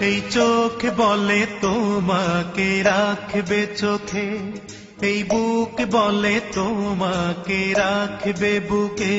এই চোখ বলে তোমাকে রাখবে চোখে এই বুক বলে তোমাকে রাখবে বুকে।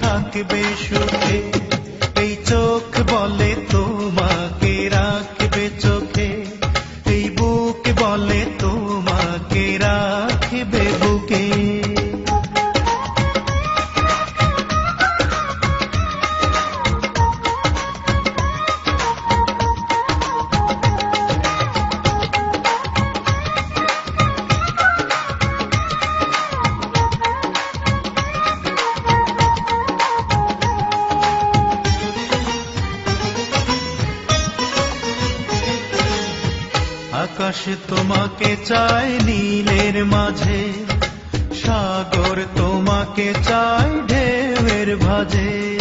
থাকবে সুখে। আকাশ তোমাকে চায় নীলের মাঝে, সাগর তোমাকে চায় ঢেউয়ের ভাজে।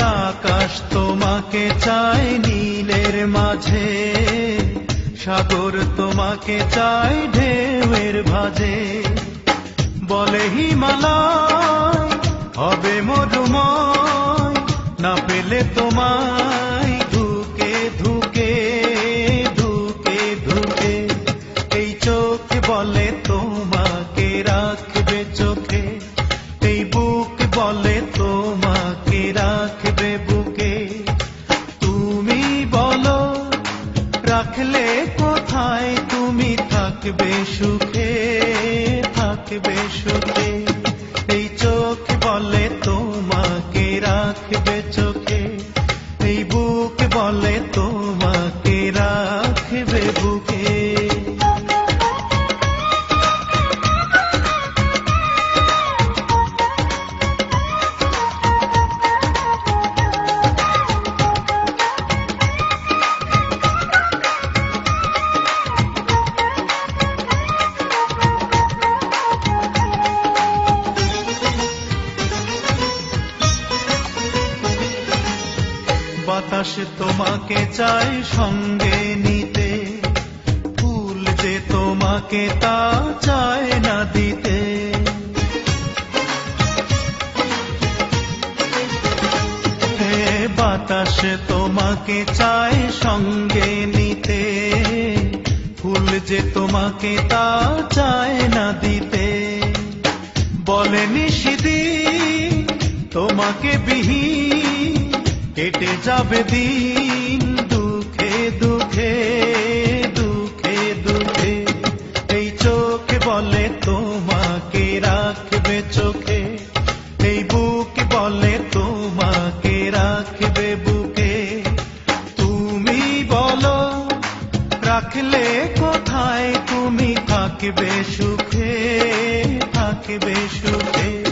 আকাশ তোমাকে চায় নীলের মাঝে, সাগর তোমাকে চায় ঢেউয়ের ভাজে। বলে হিমালয়, হবে মরুময় না পেলে তোমায় ধুকে ধুকে ধুকে ধুকে। এই চোখ বলে তোমাকে রাখবে চোখে। এই বুক বলে তোমাকে রাখবে বুকে। তুমি বলো, রাখলে কোথায়? তুমি থাকবে সুখে। বুক বলে তোমাকে রাখবে বুকে বাতাস তোমাকে চাই সঙ্গে নিতে, ফুল যে তোমাকে তা চায় না দিতে। বাতাস তোমাকে চাই সঙ্গে নিতে, ফুল যে তোমাকে তা চায় না দিতে। বলে নিষিদিন তোমাকে বিহীন কেটে যাবে দিন, দুঃখে দুঃখে দুঃখে দুঃখে। এই চোখে বলে তোমাকে রাখবে চোখে। এই বুক বলে তোমাকে রাখবে বুকে। তুমি বলো, রাখলে কোথায়? তুমি থাকবে সুখে থাকবে সুখে।